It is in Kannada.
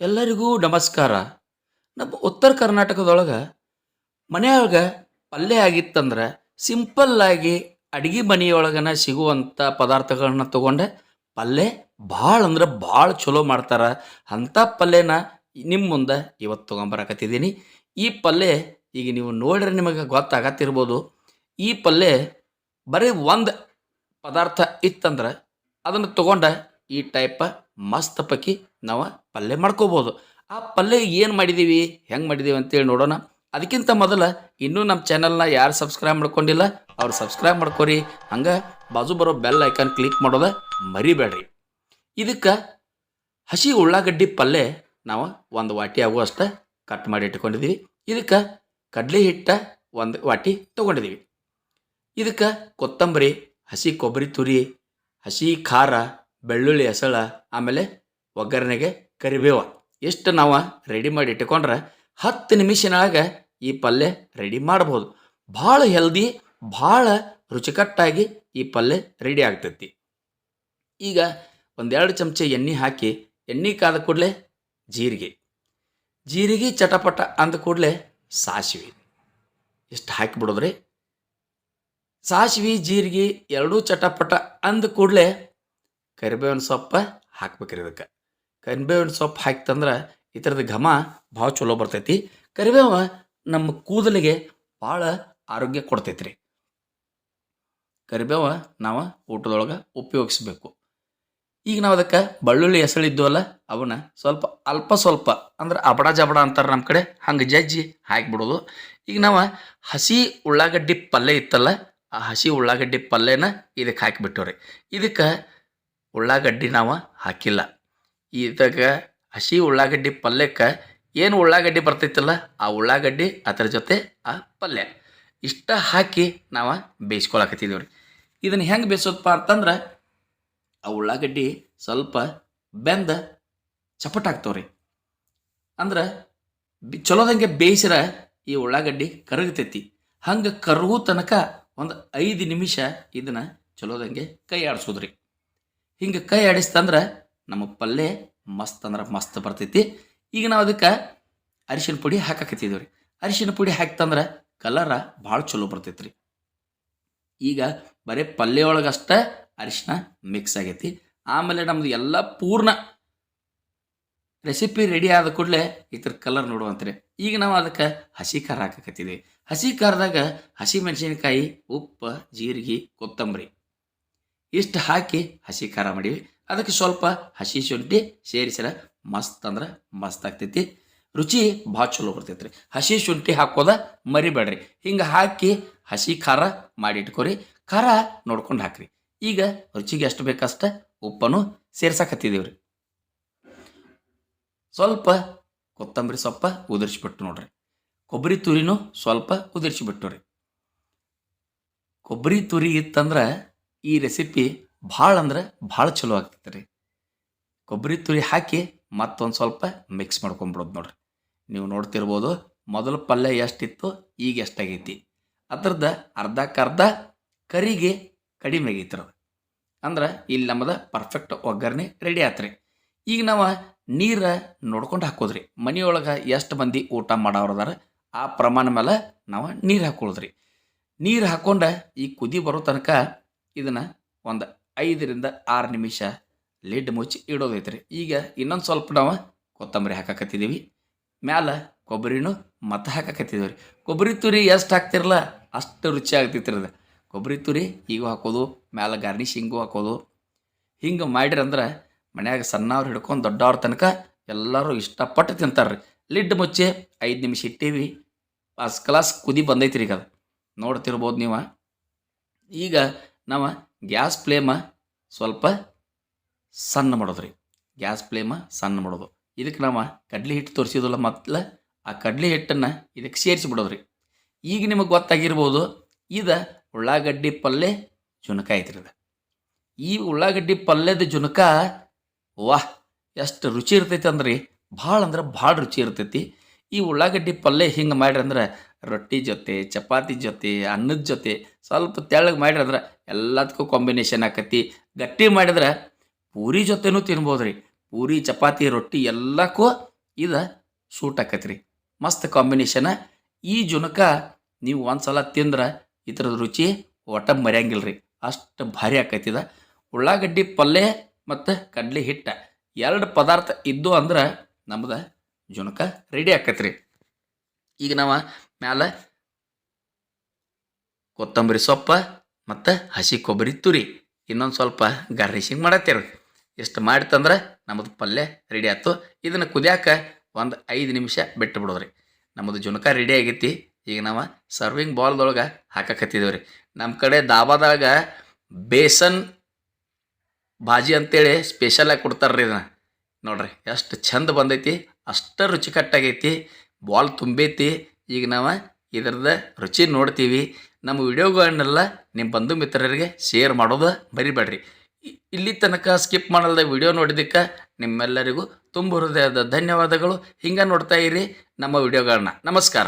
ಎಲ್ಲರಿಗೂ ನಮಸ್ಕಾರ. ನಮ್ಮ ಉತ್ತರ ಕರ್ನಾಟಕದೊಳಗೆ ಮನೆಯೊಳಗೆ ಪಲ್ಯ ಆಗಿತ್ತಂದ್ರೆ ಸಿಂಪಲ್ಲಾಗಿ ಅಡುಗೆ ಮನೆಯೊಳಗನ ಸಿಗುವಂಥ ಪದಾರ್ಥಗಳನ್ನ ತಗೊಂಡೆ ಪಲ್ಯ ಭಾಳ ಅಂದ್ರೆ ಭಾಳ ಚಲೋ ಮಾಡ್ತಾರೆ. ಅಂಥ ಪಲ್ಯನ ನಿಮ್ಮ ಮುಂದೆ ಇವತ್ತು ತೊಗೊಂಬರಕತ್ತಿದ್ದೀನಿ ಈ ಪಲ್ಯ ಈಗ ನೀವು ನೋಡ್ರೆ ನಿಮಗೆ ಗೊತ್ತಾಗತ್ತಿರ್ಬೋದು. ಈ ಪಲ್ಯ ಬರೀ ಒಂದು ಪದಾರ್ಥ ಇತ್ತಂದ್ರೆ ಅದನ್ನು ತಗೊಂಡ ಈ ಟೈಪ ಮಸ್ತ್ ಪಕ್ಕಿ ನಾವು ಪಲ್ಯ ಮಾಡ್ಕೋಬೋದು. ಆ ಪಲ್ಯ ಏನು ಮಾಡಿದ್ದೀವಿ ಹೆಂಗೆ ಮಾಡಿದ್ದೀವಿ ಅಂತೇಳಿ ನೋಡೋಣ. ಅದಕ್ಕಿಂತ ಮೊದಲು ಇನ್ನೂ ನಮ್ಮ ಚಾನಲ್ನ ಯಾರು ಸಬ್ಸ್ಕ್ರೈಬ್ ಮಾಡ್ಕೊಂಡಿಲ್ಲ, ಅವ್ರು ಸಬ್ಸ್ಕ್ರೈಬ್ ಮಾಡ್ಕೊರಿ. ಹಂಗೆ ಬಾಜು ಬರೋ ಬೆಲ್ ಐಕಾನ್ ಕ್ಲಿಕ್ ಮಾಡೋದ ಮರಿಬೇಡ್ರಿ. ಇದಕ್ಕೆ ಹಸಿ ಉಳ್ಳಾಗಡ್ಡಿ ಪಲ್ಯ ನಾವು ಒಂದು ವಾಟಿ ಆಗುವಷ್ಟು ಕಟ್ ಮಾಡಿ ಇಟ್ಕೊಂಡಿದ್ದೀವಿ ಇದಕ್ಕೆ ಕಡಲೆ ಹಿಟ್ಟ ಒಂದು ವಾಟಿ ತೊಗೊಂಡಿದ್ದೀವಿ ಇದಕ್ಕೆ ಕೊತ್ತಂಬರಿ, ಹಸಿ ಕೊಬ್ಬರಿ ತುರಿ, ಹಸಿ ಖಾರ, ಬೆಳ್ಳುಳ್ಳಿ ಹೆಸಳ, ಆಮೇಲೆ ಒಗ್ಗರಣೆಗೆ ಕರಿಬೇವ. ಎಷ್ಟು ನಾವು ರೆಡಿ ಮಾಡಿ ಇಟ್ಕೊಂಡ್ರೆ ಹತ್ತು ನಿಮಿಷನಾಗ ಈ ಪಲ್ಯ ರೆಡಿ ಮಾಡ್ಬೋದು. ಭಾಳ ಹೆಲ್ದಿ ಭಾಳ ರುಚಿಕಟ್ಟಾಗಿ ಈ ಪಲ್ಯ ರೆಡಿ ಆಗ್ತೈತಿ. ಈಗ ಒಂದೆರಡು ಚಮಚ ಎಣ್ಣೆ ಹಾಕಿ, ಎಣ್ಣೆ ಕಾದ ಕೂಡಲೇ ಜೀರಿಗೆ. ಜೀರಿಗೆ ಚಟಪಟ ಅಂದ ಕೂಡಲೇ ಸಾಸಿವೆ. ಇಷ್ಟು ಹಾಕಿಬಿಡೋದ್ರಿ ಸಾಸಿವೆ, ಜೀರಿಗೆ ಎರಡೂ ಚಟಪಟ ಅಂದ ಕೂಡಲೇ ಕರಿಬೇವಿನ ಸೊಪ್ಪು ಹಾಕ್ಬೇಕ್ರಿ ಇದಕ್ಕೆ. ಕರಿಬೇವಿನ ಸೊಪ್ಪು ಹಾಕ್ತಂದ್ರೆ ಈ ಥರದ ಘಮ ಭಾಳ ಚಲೋ ಬರ್ತೈತಿ. ಕರಿಬೇವ ನಮ್ಮ ಕೂದಲಿಗೆ ಭಾಳ ಆರೋಗ್ಯ ಕೊಡ್ತೈತ್ರಿ. ಕರಿಬೇವ ನಾವು ಊಟದೊಳಗೆ ಉಪಯೋಗಿಸ್ಬೇಕು. ಈಗ ನಾವು ಅದಕ್ಕೆ ಬೆಳ್ಳುಳ್ಳಿ ಹೆಸಳಿದ್ವಲ್ಲ ಅವನ್ನ ಸ್ವಲ್ಪ ಅಲ್ಪ ಸ್ವಲ್ಪ ಅಂದ್ರೆ ಅಬಡ ಜಬಡ ಅಂತಾರೆ ನಮ್ಮ ಕಡೆ, ಹಂಗೆ ಜಜ್ಜಿ ಹಾಕಿಬಿಡೋದು. ಈಗ ನಾವು ಹಸಿ ಉಳ್ಳಾಗಡ್ಡಿ ಪಲ್ಯ ಇತ್ತಲ್ಲ, ಆ ಹಸಿ ಉಳ್ಳಾಗಡ್ಡಿ ಪಲ್ಯನ ಇದಕ್ಕೆ ಹಾಕಿಬಿಟ್ಟವ್ರಿ. ಇದಕ್ಕೆ ಉಳ್ಳಾಗಡ್ಡಿ ನಾವು ಹಾಕಿಲ್ಲ. ಇದಕ್ಕೆ ಹಸಿ ಉಳ್ಳಾಗಡ್ಡಿ ಪಲ್ಯಕ್ಕೆ ಏನು ಉಳ್ಳಾಗಡ್ಡಿ ಬರ್ತೈತಲ್ಲ ಆ ಉಳ್ಳಾಗಡ್ಡಿ ಅದರ ಜೊತೆ ಆ ಪಲ್ಯ. ಇಷ್ಟ ಹಾಕಿ ನಾವು ಬೇಯಿಸ್ಕೊಳಕತ್ತಿದ್ದೀವಿ ರೀ. ಇದನ್ನು ಹೆಂಗೆ ಬೇಯಿಸೋದಪ್ಪ ಅಂತಂದ್ರೆ ಆ ಉಳ್ಳಾಗಡ್ಡಿ ಸ್ವಲ್ಪ ಬೆಂದ ಚಪಟಾಗ್ತಾವ್ರಿ ಅಂದ್ರೆ ಬಿ ಚಲೋದಂಗೆ ಬೇಯಿಸಿರ ಈ ಉಳ್ಳಾಗಡ್ಡಿ ಕರಗತೈತಿ. ಹಂಗೆ ಕರಗೋ ತನಕ ಒಂದು ಐದು ನಿಮಿಷ ಇದನ್ನು ಚಲೋದಂಗೆ ಕೈ ಆಡಿಸೋದ್ರಿ ಹಿಂಗೆ ಕೈ ಆಡಿಸ್ತಂದ್ರೆ ನಮ್ಮ ಪಲ್ಯ ಮಸ್ತ್ ಅಂದ್ರೆ ಮಸ್ತ್ ಬರ್ತೈತಿ. ಈಗ ನಾವು ಅದಕ್ಕೆ ಅರಿಶಿನ ಪುಡಿ ಹಾಕಾಕತ್ತಿದ್ದೀವಿ ರೀ ಅರಿಶಿನ ಪುಡಿ ಹಾಕ್ತಂದ್ರೆ ಕಲರ ಭಾಳ ಚಲೋ ಬರ್ತೈತಿ ರೀ ಈಗ ಬರೀ ಪಲ್ಯ ಒಳಗಷ್ಟೇ ಅರಿಶಿನ ಮಿಕ್ಸ್ ಆಗೈತಿ. ಆಮೇಲೆ ನಮ್ದು ಎಲ್ಲ ಪೂರ್ಣ ರೆಸಿಪಿ ರೆಡಿ ಆದ ಕೂಡಲೇ ಇದ್ರ ಕಲರ್ ನೋಡುವಂತ್ರಿ. ಈಗ ನಾವು ಅದಕ್ಕೆ ಹಸಿ ಖಾರ ಹಾಕಕತ್ತಿದ್ವಿ. ಹಸಿ ಖಾರದಾಗ ಹಸಿ ಮೆಣಸಿನಕಾಯಿ, ಉಪ್ಪು, ಜೀರಿಗೆ, ಕೊತ್ತಂಬರಿ ಇಷ್ಟು ಹಾಕಿ ಹಸಿ ಖಾರ ಮಾಡೀವಿ. ಅದಕ್ಕೆ ಸ್ವಲ್ಪ ಹಸಿ ಶುಂಠಿ ಸೇರಿಸಿರ ಮಸ್ತ್ ಅಂದ್ರೆ ಮಸ್ತ್ ಆಗ್ತೈತಿ. ರುಚಿ ಭಾಳ ಚಲೋ ಬರ್ತೈತ್ರಿ. ಹಸಿ ಶುಂಠಿ ಹಾಕೋದ ಮರಿಬೇಡ್ರಿ. ಹಿಂಗೆ ಹಾಕಿ ಹಸಿ ಖಾರ ಮಾಡಿ ಇಟ್ಕೊರಿ ಖಾರ ನೋಡ್ಕೊಂಡು ಹಾಕ್ರಿ. ಈಗ ರುಚಿಗೆ ಎಷ್ಟು ಬೇಕಷ್ಟ ಉಪ್ಪನ್ನು ಸೇರ್ಸಕತ್ತಿದ್ದೀವಿ ಸ್ವಲ್ಪ ಕೊತ್ತಂಬರಿ ಸೊಪ್ಪ ಉದುರಿಸ್ಬಿಟ್ಟು ನೋಡ್ರಿ. ಕೊಬ್ಬರಿ ತುರಿನೂ ಸ್ವಲ್ಪ ಉದುರಿಸಿಬಿಟ್ಟು ರೀ ಕೊಬ್ಬರಿ ತುರಿ ಇತ್ತಂದ್ರೆ ಈ ರೆಸಿಪಿ ಭಾಳ ಅಂದ್ರೆ ಭಾಳ ಚಲೋ ಆಗ್ತೈತೆ ರೀ. ಕೊಬ್ಬರಿ ತುರಿ ಹಾಕಿ ಮತ್ತೊಂದು ಸ್ವಲ್ಪ ಮಿಕ್ಸ್ ಮಾಡ್ಕೊಂಬಿಡೋದು ನೋಡ್ರಿ. ನೀವು ನೋಡ್ತಿರ್ಬೋದು ಮೊದಲು ಪಲ್ಯ ಎಷ್ಟಿತ್ತು, ಈಗ ಎಷ್ಟಾಗೈತಿ. ಅದ್ರದ್ದು ಅರ್ಧಕ್ಕರ್ಧ ಕರಿಗೆ ಕಡಿಮೆ ಆಗೈತಿ ಅದು. ಅಂದ್ರೆ ಇಲ್ಲಿ ನಮ್ಮದು ಪರ್ಫೆಕ್ಟ್ ಒಗ್ಗರಣೆ ರೆಡಿ ಆತ್ರಿ. ಈಗ ನಾವು ನೀರು ನೋಡ್ಕೊಂಡು ಹಾಕೋದ್ರಿ. ಮನೆಯೊಳಗೆ ಎಷ್ಟು ಮಂದಿ ಊಟ ಮಾಡೋರದಾರ ಆ ಪ್ರಮಾಣ ಮೇಲೆ ನಾವು ನೀರು ಹಾಕೊಳ್ಳೋದ್ರಿ ನೀರು ಹಾಕ್ಕೊಂಡು ಈ ಕುದಿ ಬರೋ ತನಕ ಇದನ್ನು ಒಂದು ಐದರಿಂದ ಆರು ನಿಮಿಷ ಲಿಡ್ ಮುಚ್ಚಿ ಇಡೋದೈತ್ರಿ. ಈಗ ಇನ್ನೊಂದು ಸ್ವಲ್ಪ ನಾವು ಕೊತ್ತಂಬರಿ ಹಾಕಕತ್ತಿದ್ದೀವಿ ಮ್ಯಾಲ ಕೊಬ್ಬರಿನೂ ಮತ್ತೆ ಹಾಕಕತ್ತಿದ್ದೀವಿ ರೀ ಕೊಬ್ಬರಿ ತುರಿ ಎಷ್ಟು ಹಾಕ್ತಿರಲ್ಲ ಅಷ್ಟು ರುಚಿ ಆಗ್ತೈತ್ರಿ ಅದು. ಕೊಬ್ಬರಿ ತುರಿ ಈಗ ಹಾಕೋದು, ಮ್ಯಾಲ ಗಾರ್ನಿಶಿಂಗು ಹಾಕೋದು. ಹಿಂಗೆ ಮಾಡಿರಂದ್ರೆ ಮನ್ಯಾಗ ಸಣ್ಣವ್ರು ಹಿಡ್ಕೊಂಡು ದೊಡ್ಡವ್ರ ತನಕ ಎಲ್ಲರೂ ಇಷ್ಟಪಟ್ಟು ತಿಂತಾರೆ ರೀ ಲಿಡ್ ಮುಚ್ಚಿ ಐದು ನಿಮಿಷ ಇಟ್ಟೀವಿ. ಫಸ್ಟ್ ಕ್ಲಾಸ್ ಕುದಿ ಬಂದೈತಿ ರೀ ಈಗ ಅದು. ನೋಡ್ತಿರ್ಬೋದು ನೀವು. ಈಗ ನಾವು ಗ್ಯಾಸ್ ಫ್ಲೇಮ ಸ್ವಲ್ಪ ಸಣ್ಣ ಮಾಡೋದು ರೀ ಗ್ಯಾಸ್ ಫ್ಲೇಮ ಸಣ್ಣ ಮಾಡೋದು. ಇದಕ್ಕೆ ನಾವು ಕಡ್ಲೆ ಹಿಟ್ಟು ತೋರಿಸಿದಲ್ಲ ಮೊದಲ, ಆ ಕಡ್ಲೆ ಹಿಟ್ಟನ್ನು ಇದಕ್ಕೆ ಸೇರಿಸಿ ಬಿಡೋದ್ರಿ ಈಗ ನಿಮಗೆ ಗೊತ್ತಾಗಿರ್ಬೋದು, ಇದು ಉಳ್ಳಾಗಡ್ಡಿ ಪಲ್ಯ ಜುನಕ ಐತ್ರಿ ಇದು. ಈ ಉಳ್ಳಾಗಡ್ಡಿ ಪಲ್ಯದ ಜುನಕ, ವಾಹ್, ಎಷ್ಟು ರುಚಿ ಇರ್ತೈತಿ ಅಂದ್ರೆ. ಭಾಳ ಅಂದ್ರೆ ಭಾಳ ರುಚಿ ಇರ್ತೈತಿ. ಈ ಉಳ್ಳಾಗಡ್ಡಿ ಪಲ್ಯ ಹಿಂಗೆ ಮಾಡ್ರಿ ಅಂದ್ರೆ ರೊಟ್ಟಿ ಜೊತೆ, ಚಪಾತಿ ಜೊತೆ, ಅನ್ನದ ಜೊತೆ ಸ್ವಲ್ಪ ತೆಳ್ಳಗೆ ಮಾಡ್ರಿ ಅಂದ್ರೆ ಎಲ್ಲದಕ್ಕೂ ಕಾಂಬಿನೇಷನ್ ಆಕತಿ. ಗಟ್ಟಿ ಮಾಡಿದ್ರೆ ಪೂರಿ ಜೊತೆನೂ ತಿನ್ಬೋದು ರೀ ಪೂರಿ, ಚಪಾತಿ, ರೊಟ್ಟಿ ಎಲ್ಲಕ್ಕೂ ಇದು ಸೂಟ್ ಆಕೈತ್ರಿ. ಮಸ್ತ್ ಕಾಂಬಿನೇಷನ ಈ ಜುನಕ ನೀವು ಒಂದ್ಸಲ ತಿಂದ್ರೆ ಇದ್ರದ್ದು ರುಚಿ ಒಟ್ಟ ಮರ್ಯಂಗಿಲ್ಲ ರೀ ಅಷ್ಟು ಭಾರಿ ಆಕೈತಿದ ಉಳ್ಳಾಗಡ್ಡಿ ಪಲ್ಯ ಮತ್ತು ಕಡ್ಲೆ ಹಿಟ್ಟ ಎರಡು ಪದಾರ್ಥ ಇದ್ದು ಅಂದ್ರೆ ನಮ್ದು ಜುನಕ ರೆಡಿ ಆಕೈತ್ರಿ. ಈಗ ನಾವು ಮ್ಯಾಲ ಕೊತ್ತಂಬರಿ ಸೊಪ್ಪ ಮತ್ತು ಹಸಿ ಕೊಬ್ಬರಿ ತುರಿ. ಇನ್ನೊಂದು ಸ್ವಲ್ಪ ಗಾರ್ನಿಷಿಂಗ್ ಮಾಡತ್ತೇವೆ ಇಷ್ಟು ಮಾಡಿತಂದ್ರೆ ನಮ್ಮದು ಪಲ್ಯ ರೆಡಿ ಆಯ್ತು. ಇದನ್ನು ಕುದಿಯಾಕ ಒಂದು ಐದು ನಿಮಿಷ ಬಿಟ್ಟು ಬಿಡೋದ್ರಿ. ನಮ್ಮದು ಜುನಕ ರೆಡಿ ಆಗೈತಿ. ಈಗ ನಾವು ಸರ್ವಿಂಗ್ ಬಾಲ್ದೊಳಗೆ ಹಾಕಕತ್ತಿದ್ದೇವೆ ರೀ ನಮ್ಮ ಕಡೆ ದಾಬಾದಾಗ ಬೇಸನ್ ಭಾಜಿ ಅಂತೇಳಿ ಸ್ಪೆಷಲಾಗಿ ಕೊಡ್ತಾರೆ ರೀ ಇದನ್ನು. ನೋಡ್ರಿ, ಎಷ್ಟು ಚಂದ ಬಂದೈತಿ, ಅಷ್ಟು ರುಚಿಕಟ್ಟಾಗೈತಿ ಬಾಲ್ ತುಂಬೈತಿ. ಈಗ ನಾವು ಇದ್ರದ್ದು ರುಚಿ ನೋಡ್ತೀವಿ. ನಮ್ಮ ವಿಡಿಯೋಗಳನ್ನೆಲ್ಲ ನಿಮ್ಮ ಬಂಧು ಮಿತ್ರರಿಗೆ ಶೇರ್ ಮಾಡೋದು ಮರಿಬೇಡ್ರಿ. ಇಲ್ಲಿ ತನಕ ಸ್ಕಿಪ್ ಮಾಡಲ್ದ ವಿಡಿಯೋ ನೋಡಿದ್ದಕ್ಕೆ ನಿಮ್ಮೆಲ್ಲರಿಗೂ ತುಂಬ ಹೃದಯದ ಧನ್ಯವಾದಗಳು. ಹಿಂಗೆ ನೋಡ್ತಾ ಇರಿ ನಮ್ಮ ವಿಡಿಯೋಗಳನ್ನ. ನಮಸ್ಕಾರ.